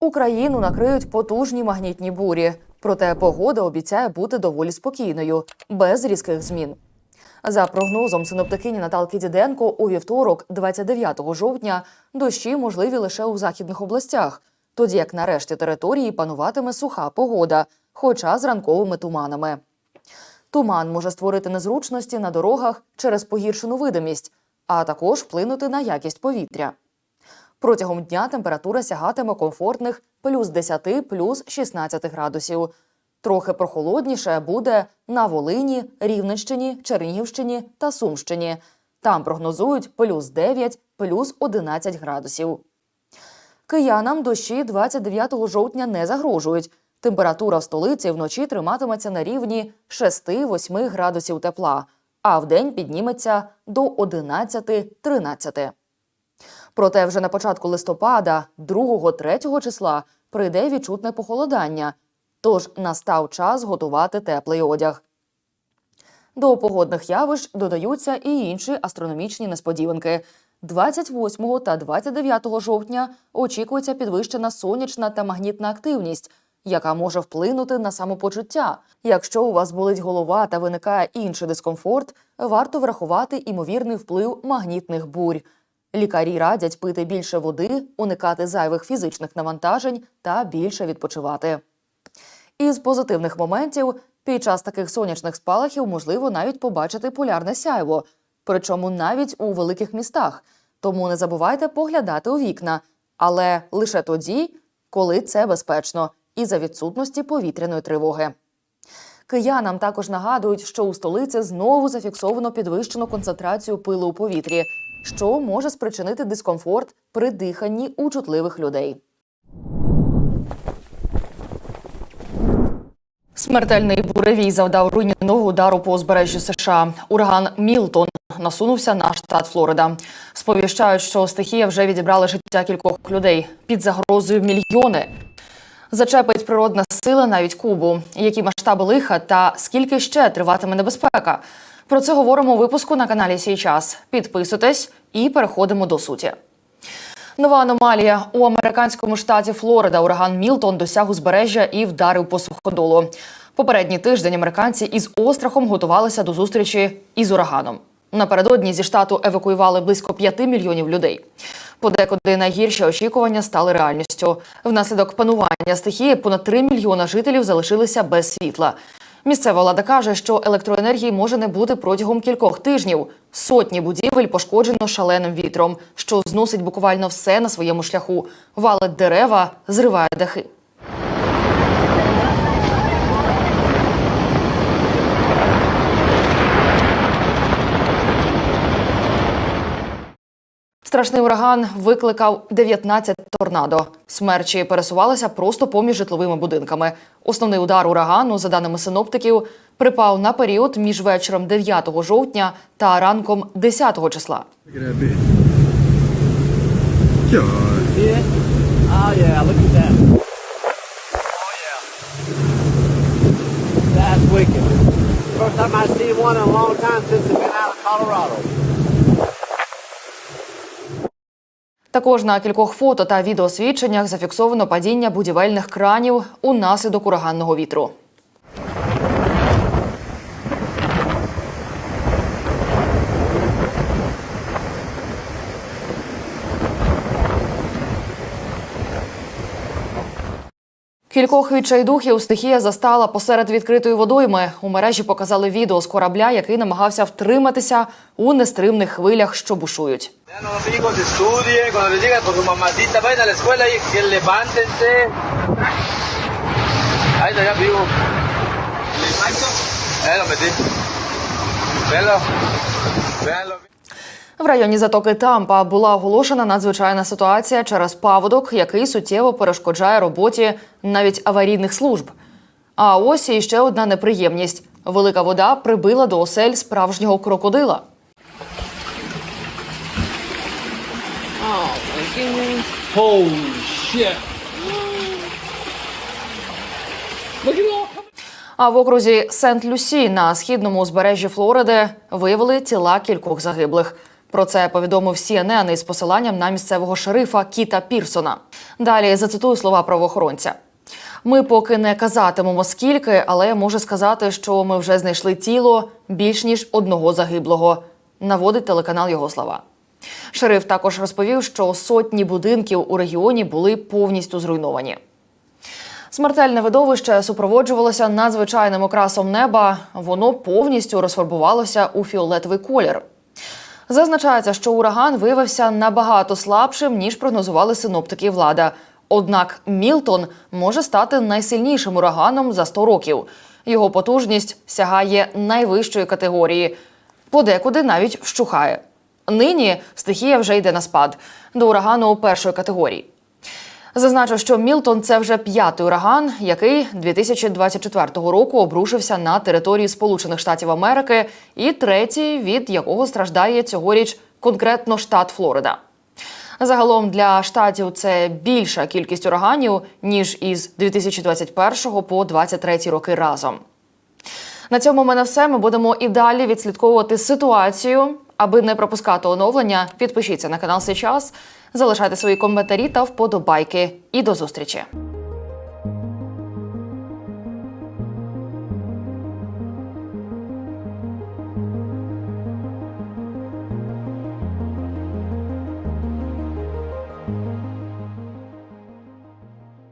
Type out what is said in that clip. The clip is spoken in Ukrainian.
Україну накриють потужні магнітні бурі. Проте погода обіцяє бути доволі спокійною, без різких змін. За прогнозом синоптикині Наталки Діденко, у вівторок, 29 жовтня, дощі можливі лише у західних областях, тоді як на решті території пануватиме суха погода, хоча з ранковими туманами. Туман може створити незручності на дорогах через погіршену видимість, а також вплинути на якість повітря. Протягом дня температура сягатиме комфортних плюс 10, плюс 16 градусів. Трохи прохолодніше буде на Волині, Рівненщині, Чернігівщині та Сумщині. Там прогнозують плюс 9, плюс 11 градусів. Киянам дощі 29 жовтня не загрожують. Температура в столиці вночі триматиметься на рівні 6-8 градусів тепла, а вдень підніметься до 11-13. Проте вже на початку листопада, 2-3 числа, прийде відчутне похолодання. Тож настав час готувати теплий одяг. До погодних явищ додаються і інші астрономічні несподіванки. 28 та 29 жовтня очікується підвищена сонячна та магнітна активність, яка може вплинути на самопочуття. Якщо у вас болить голова та виникає інший дискомфорт, варто врахувати імовірний вплив магнітних бурь. Лікарі радять пити більше води, уникати зайвих фізичних навантажень та більше відпочивати. Із позитивних моментів під час таких сонячних спалахів можливо навіть побачити полярне сяйво, причому навіть у великих містах. Тому не забувайте поглядати у вікна, але лише тоді, коли це безпечно, і за відсутності повітряної тривоги. Киянам також нагадують, що у столиці знову зафіксовано підвищену концентрацію пилу у повітрі, що може спричинити дискомфорт при диханні у чутливих людей. Смертельний буревій завдав руйнівного удару по узбережжю США. Ураган Мілтон насунувся на штат Флорида. Сповіщають, що стихія вже відібрала життя кількох людей під загрозою мільйони. Зачепить природна сила навіть Кубу. Які масштаби лиха та скільки ще триватиме небезпека? Про це говоримо у випуску на каналі Сій час. Підписуйтесь і переходимо до суті. Нова аномалія у американському штаті Флорида. Ураган Мілтон досяг узбережжя і вдарив по суходолу. Попередній тиждень американці із острахом готувалися до зустрічі із ураганом. Напередодні зі штату евакуювали близько 5 мільйонів людей. Подекуди найгірші очікування стали реальністю. Внаслідок панування стихії понад 3 мільйона жителів залишилися без світла. Місцева влада каже, що електроенергії може не бути протягом кількох тижнів. Сотні будівель пошкоджено шаленим вітром, що зносить буквально все на своєму шляху. Валить дерева, зриває дахи. Страшний ураган викликав 19 торнадо. Смерчі пересувалися просто поміж житловими будинками. Основний удар урагану, за даними синоптиків, припав на період між вечором 9 жовтня та ранком 10 числа. That's wicked. First time I see one in a long time since I've been out of Colorado. Також на кількох фото та відеосвідченнях зафіксовано падіння будівельних кранів унаслідок ураганного вітру. Кількох відчайдухів стихія застала посеред відкритої водойми. У мережі показали відео з корабля, який намагався втриматися у нестримних хвилях, що бушують. Vean los hijos, estudien, cuando les digan con su mamacita, vayan a la escuela y que levántense. Ahí está ya vivo. Eh, lo metí. Véanlo. Véanlo. В районі затоки Тампа була оголошена надзвичайна ситуація через паводок, який суттєво перешкоджає роботі навіть аварійних служб. А ось і ще одна неприємність: велика вода прибила до осель справжнього крокодила. Holy shit. Look at all. А в окрузі Сент-Люсі на східному узбережжі Флориди виявили тіла кількох загиблих. Про це повідомив CNN із посиланням на місцевого шерифа Кіта Пірсона. Далі зацитую слова правоохоронця. Ми поки не казатимемо скільки, але можу сказати, що ми вже знайшли тіло більш ніж одного загиблого. Наводить телеканал його слова. Шериф також розповів, що сотні будинків у регіоні були повністю зруйновані. Смертельне видовище супроводжувалося надзвичайним окрасом неба. Воно повністю розфарбувалося у фіолетовий колір. Зазначається, що ураган виявився набагато слабшим, ніж прогнозували синоптики влада. Однак Мілтон може стати найсильнішим ураганом за 100 років. Його потужність сягає найвищої категорії, подекуди навіть вщухає. Нині стихія вже йде на спад до урагану першої категорії. Зазначу, що Мілтон це вже п'ятий ураган, який 2024 року обрушився на території Сполучених Штатів Америки, і третій, від якого страждає цьогоріч конкретно штат Флорида. Загалом для штатів це більша кількість ураганів ніж із 2021 по 2023 роки разом. На цьому в мене все. Ми будемо і далі відслідковувати ситуацію. Аби не пропускати оновлення, підпишіться на канал сейчас, залишайте свої коментарі та вподобайки. І до зустрічі.